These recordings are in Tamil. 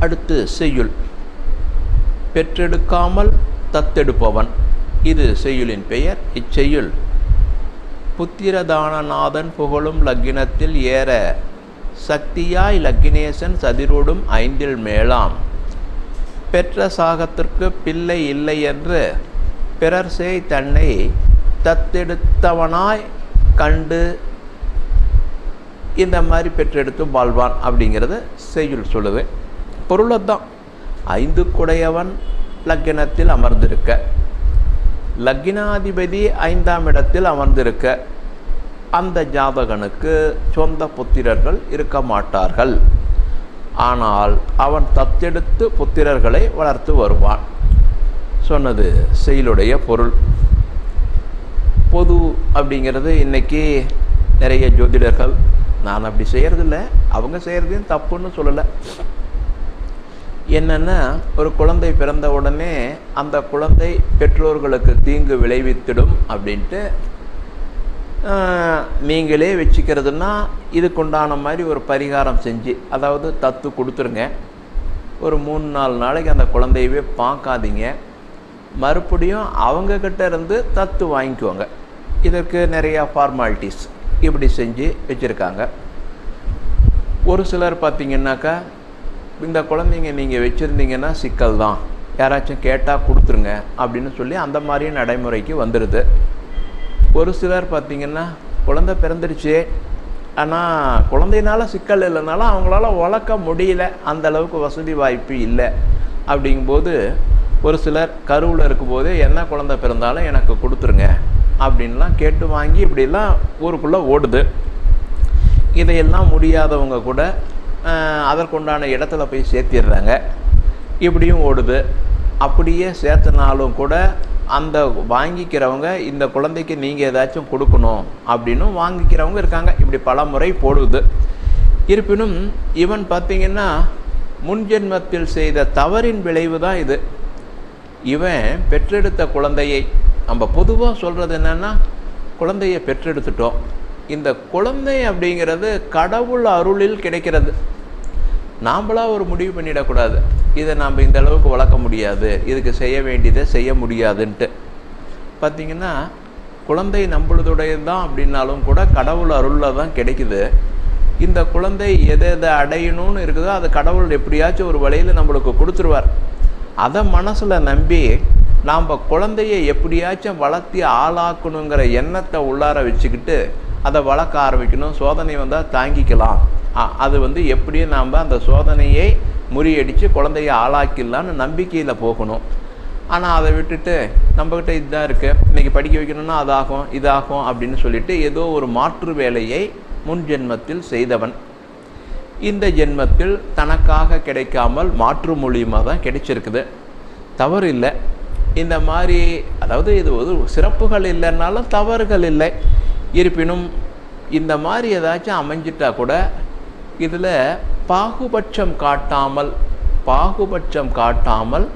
அடுத்து செய்யுள். பெற்றெடுக்காமல் தத்தெடுப்பவன். இது செய்யுளின் பெயர். இச்செய்யுள். புத்திரதானநாதன் புகழும் லக்கினத்தில் ஏற. சக்தியாய் லக்கினேசன் சதிரோடும் ஐந்தில் மேலாம் பெற்ற சாகத்திற்கு பிள்ளை இல்லை என்று பிறர் செய் தன்னை தத்தெடுத்தவனாய் கண்டு இந்த மாதிரி பெற்றெடுத்து வாழ்வான் அப்படிங்கிறத செய்யுள் சொல்லுவேன் பொருளத்தான் ஐந்து குடையவன் லக்கினத்தில் அமர்ந்திருக்க. லக்கினாதிபதி ஐந்தாம் இடத்தில் அமர்ந்திருக்க. அந்த ஜாதகனுக்கு சொந்த புத்திரர்கள் இருக்க மாட்டார்கள். ஆனால் அவன் தத்தெடுத்து புத்திரர்களை வளர்த்து வருவான். சொன்னது செயலுடைய பொருள். பொது அப்படிங்கிறது இன்றைக்கி நிறைய ஜோதிடர்கள் நான் அப்படி செய்கிறதில்ல அவங்க செய்கிறதையும் தப்புன்னு சொல்லலை. என்னென்னா ஒரு குழந்தை பிறந்த உடனே அந்த குழந்தை பெற்றோர்களுக்கு தீங்கு விளைவித்திடும் அப்படின்ட்டு நீங்களே வச்சுக்கிறதுனா இதுக்குண்டான மாதிரி ஒரு பரிகாரம் செஞ்சு அதாவது தத்து கொடுத்துருங்க. ஒரு மூணு நாலு நாளைக்கு அந்த குழந்தையவே பார்க்காதீங்க. மறுபடியும் அவங்கக்கிட்ட இருந்து தத்து வாங்கிக்குவாங்க இதற்கு நிறையா ஃபார்மாலிட்டிஸ் இப்படி செஞ்சு வச்சுருக்காங்க. ஒரு சிலர் பார்த்திங்கன்னாக்கா இந்த குழந்தைங்க நீங்கள் வச்சுருந்தீங்கன்னா சிக்கல் தான் யாராச்சும் கேட்டால் கொடுத்துருங்க அப்படின்னு சொல்லி அந்த மாதிரி நடைமுறைக்கு வந்துடுது ஒரு சிலர் பார்த்திங்கன்னா குழந்த பிறந்துருச்சு. ஆனால் குழந்தையினால சிக்கல் இல்லைனாலும் அவங்களால வளர்க்க முடியல. அந்த அளவுக்கு வசதி வாய்ப்பு இல்லை. அப்படிங்கும்போது ஒரு சிலர் கருவில் இருக்கும்போது என்ன குழந்த பிறந்தாலும் எனக்கு கொடுத்துருங்க. அப்படின்லாம் கேட்டு வாங்கி இப்படிலாம் ஊருக்குள்ளே ஓடுது. இதையெல்லாம் முடியாதவங்க கூட அதற்குண்டான இடத்துல போய் சேர்த்திடுறாங்க. இப்படியும் ஓடுது. அப்படியே சேர்த்தனாலும் கூட அந்த வாங்கிக்கிறவங்க இந்த குழந்தைக்கு நீங்கள் ஏதாச்சும் கொடுக்கணும் அப்படின்னு வாங்கிக்கிறவங்க இருக்காங்க. இப்படி பல முறை போடுது. இருப்பினும் இவன் பார்த்திங்கன்னா முன்ஜென்மத்தில் செய்த தவறின் விளைவு தான் இது. இவன் பெற்றெடுத்த குழந்தையை நம்ம பொதுவாக சொல்கிறது என்னென்னா குழந்தையை பெற்றெடுத்துட்டோம். இந்த குழந்தை அப்படிங்கிறது கடவுள் அருளில் கிடைக்கிறது. நாம்பளாக ஒரு முடிவு பண்ணிடக்கூடாது. இதை நாம் இந்த அளவுக்கு வளர்க்க முடியாது. இதுக்கு செய்ய வேண்டியதை செய்ய முடியாதுன்ட்டு. பார்த்திங்கன்னா குழந்தை நம்மளுடையது தான் அப்படின்னாலும் கூட கடவுள் அருளில் தான் கிடைக்குது. இந்த குழந்தை எதை எதை அடையணும்னு இருக்குதோ அது கடவுள் எப்படியாச்சும் ஒரு வழியில் நம்மளுக்கு கொடுத்துருவார். அதை மனசில் நம்பி நாம் குழந்தையை எப்படியாச்சும் வளர்த்தி ஆளாக்கணுங்கிற எண்ணத்தை உள்ளார வச்சுக்கிட்டு அதை வளர்க்க ஆரம்பிக்கணும் சோதனை வந்தால் தாங்கிக்கலாம். அது வந்து எப்படியும் நாம் அந்த சோதனையை முறியடித்து குழந்தைய ஆளாக்கிடலான்னு நம்பிக்கையில் போகணும். ஆனால் அதை விட்டுட்டு நம்மக்கிட்ட இதுதான் இருக்குது இன்றைக்கி படிக்க வைக்கணும்னா அதாகும் இதாகும் அப்படின்னு சொல்லிட்டு ஏதோ ஒரு மாற்று வேலையை முன் ஜென்மத்தில் செய்தவன். இந்த ஜென்மத்தில் தனக்காக கிடைக்காமல் மாற்று மூலியமாக தான் கிடைச்சிருக்குது. தவறு இல்லை. இந்த மாதிரி அதாவது இது ஒரு சிறப்புகள் இல்லைன்னாலும் தவறுகள் இல்லை. இருப்பினும் இந்த மாதிரி ஏதாச்சும் அமைஞ்சிட்டா கூட இதில் பாகுபட்சம் காட்டாமல் பாகுபட்சம் காட்டாமல்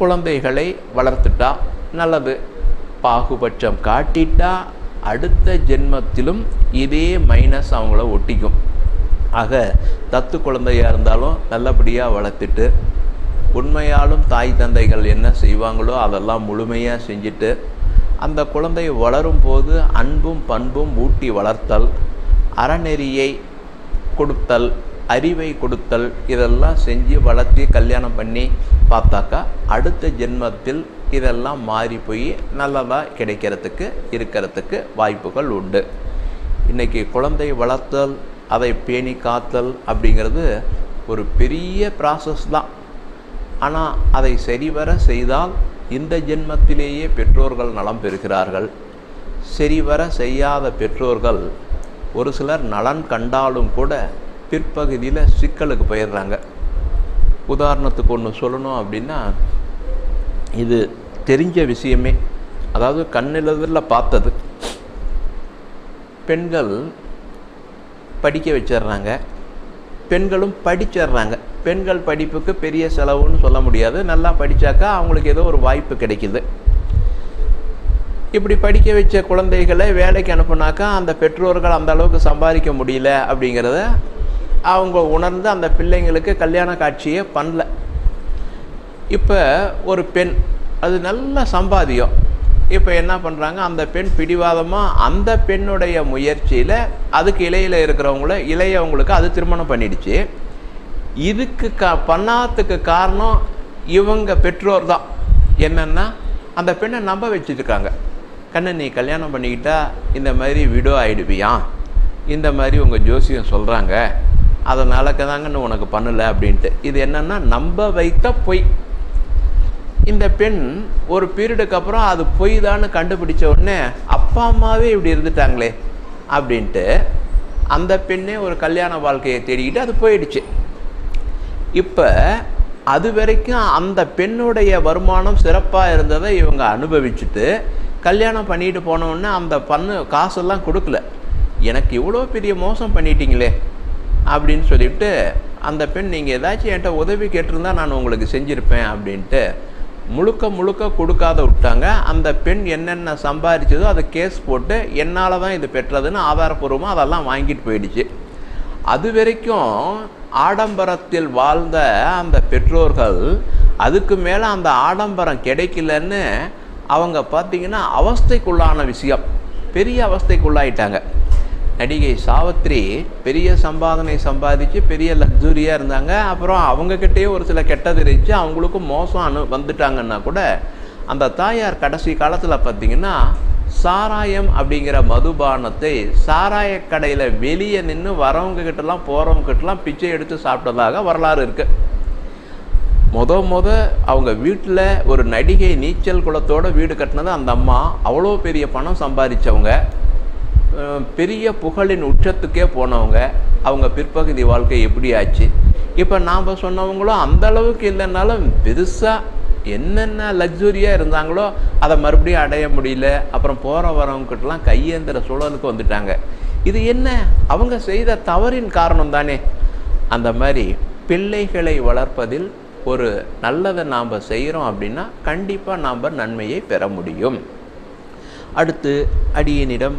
குழந்தைகளை வளர்த்துட்டா நல்லது. பாகுபட்சம் காட்டிட்டா அடுத்த ஜென்மத்திலும் இதே மைனஸ் அவங்கள ஒட்டிக்கும். ஆக தத்து குழந்தையாக இருந்தாலும் நல்லபடியாக வளர்த்துட்டு உண்மையாலும் தாய் தந்தைகள் என்ன செய்வாங்களோ அதெல்லாம் முழுமையாக செஞ்சுட்டு அந்த குழந்தை வளரும் போது அன்பும் பண்பும் ஊட்டி வளர்த்தல் அறநெறியை கொடுத்தல் அறிவை கொடுத்தல் இதெல்லாம் செஞ்சு வளர்த்தி கல்யாணம் பண்ணி பார்த்தாக்கா அடுத்த ஜென்மத்தில் இதெல்லாம் மாறி போய் நல்லதாக கிடைக்கிறதுக்கு இருக்கிறதுக்கு வாய்ப்புகள் உண்டு. இன்றைக்கி குழந்தை வளர்த்தல் அதை பேணி காத்தல் அப்படிங்கிறது ஒரு பெரிய ப்ராசஸ் தான். ஆனால் அதை சரிவர செய்தால் இந்த ஜென்மத்திலேயே பெற்றோர்கள் நலம் பெறுகிறார்கள். சரிவர செய்யாத பெற்றோர்கள் ஒரு சிலர் நலன் கண்டாலும் கூட பிற்பகுதியில் சிக்கலுக்கு போயிடுறாங்க. உதாரணத்துக்கு ஒன்று சொல்லணும் அப்படின்னா இது தெரிஞ்ச விஷயமே. அதாவது கண்ணெழுதில் பார்த்தது. பெண்கள் படிக்க வச்சிடுறாங்க. பெண்களும் படிச்சிடுறாங்க. பெண்கள் படிப்புக்கு பெரிய செலவுன்னு சொல்ல முடியாது. நல்லா படித்தாக்கா அவங்களுக்கு ஏதோ ஒரு வாய்ப்பு கிடைக்குது. இப்படி படிக்க வச்ச குழந்தைகளை வேலைக்கு அனுப்புனாக்கா அந்த பெற்றோர்கள் அந்த அளவுக்கு சம்பாதிக்க முடியல அப்படிங்கிறத அவங்க உணர்ந்து அந்த பிள்ளைங்களுக்கு கல்யாண காட்சியே பண்ணல. இப்போ ஒரு பெண் அது நல்ல சம்பாதியம் இப்போ என்ன பண்ணுறாங்க அந்த பெண் பிடிவாதமாக அந்த பெண்ணுடைய முயற்சியில் அதுக்கு இலையில் இருக்கிறவங்கள இளையவங்களுக்கு அது திருமணம் பண்ணிடுச்சு. இதுக்கு கா பண்ணாததுக்கு காரணம் இவங்க பெற்றோர் தான். என்னென்னா அந்த பெண்ணை நம்ப வச்சுருக்காங்க. கண்ணை நீ கல்யாணம் பண்ணிக்கிட்டா இந்த மாதிரி விடோ ஆகிடுவியா இந்த மாதிரி உங்கள் ஜோசியம் சொல்கிறாங்க அதனால தாங்கன்னு உனக்கு பண்ணலை அப்படின்ட்டு. இது என்னென்னா நம்ப வைத்த பொய். இந்த பெண் ஒரு பீரியடுக்கு அப்புறம் அது பொய் தான் கண்டுபிடிச்ச உடனே அப்பா அம்மாவே இப்படி இருந்துட்டாங்களே அப்படின்ட்டு அந்த பெண்ணே ஒரு கல்யாண வாழ்க்கையை தேடிக்கிட்டு அது போயிடுச்சு. இப்போ அது வரைக்கும் அந்த பெண்ணுடைய வருமானம் சிறப்பாக இருந்ததை இவங்க அனுபவிச்சுட்டு கல்யாணம் பண்ணிட்டு போனோடனே அந்த பண்ணு காசெல்லாம் கொடுக்கல. எனக்கு இவ்வளோ பெரிய மோசம் பண்ணிட்டீங்களே அப்படின்னு சொல்லிவிட்டு அந்த பெண் நீங்கள் ஏதாச்சும் என்கிட்ட உதவி கேட்டிருந்தா நான் உங்களுக்கு செஞ்சுருப்பேன் அப்படின்ட்டு முழுக்க முழுக்க கொடுக்காத விட்டாங்க. அந்த பெண் என்னென்ன சம்பாதிச்சதோ அதை கேஸ் போட்டு என்னால் தான் இது பெற்றதுன்னு ஆதாரப்பூர்வமாக அதெல்லாம் வாங்கிட்டு போயிடுச்சு. அது வரைக்கும் ஆடம்பரத்தில் வாழ்ந்த அந்த பெற்றோர்கள் அதுக்கு மேலே அந்த ஆடம்பரம் கிடைக்கலன்னு அவங்க பார்த்தீங்கன்னா அவஸ்தைக்குள்ளான விஷயம். பெரிய அவஸ்தைக்குள்ளாயிட்டாங்க. நடிகை சாவித்ரி பெரிய சம்பாதனை சம்பாதிச்சு பெரிய லக்ஸுரியாக இருந்தாங்க. அப்புறம் அவங்கக்கிட்டேயே ஒரு சில கெட்டது இருந்துச்சு. அவங்களுக்கும் மோசம் அனு வந்துட்டாங்கன்னா கூட அந்த தாயார் கடைசி காலத்தில் பார்த்தீங்கன்னா சாராயம் அப்படிங்கிற மதுபானத்தை சாராய கடையில் வெளியே நின்று வரவங்க கிட்டலாம் போகிறவங்க கிட்டலாம் பிச்சை எடுத்து சாப்பிட்டதாக வரலாறு இருக்குது முத முத அவங்க வீட்டில் ஒரு நடிகை நீச்சல் குளத்தோட வீடு கட்டினது அந்த அம்மா. அவ்வளோ பெரிய பணம் சம்பாதிச்சவங்க. பெரிய புகழின் உச்சத்துக்கே போனவங்க அவங்க பிற்பகுதி வாழ்க்கை எப்படி ஆச்சு இப்போ நாம் சொன்னவங்களும் அந்த அளவுக்கு இல்லைன்னாலும் பெருசாக என்னென்ன லக்ஸுரியாக இருந்தாங்களோ அதை மறுபடியும் அடைய முடியல. அப்புறம் போகிற வரவங்ககிட்டலாம் கையேந்திர சூழலுக்கு வந்துட்டாங்க. இது என்ன? அவங்க செய்த தவறின் காரணம் தானே. அந்த மாதிரி பிள்ளைகளை வளர்ப்பதில் ஒரு நல்லதை நாம் செய்கிறோம் அப்படின்னா கண்டிப்பாக நாம் நன்மையை பெற முடியும். அடுத்து அடியனிடம்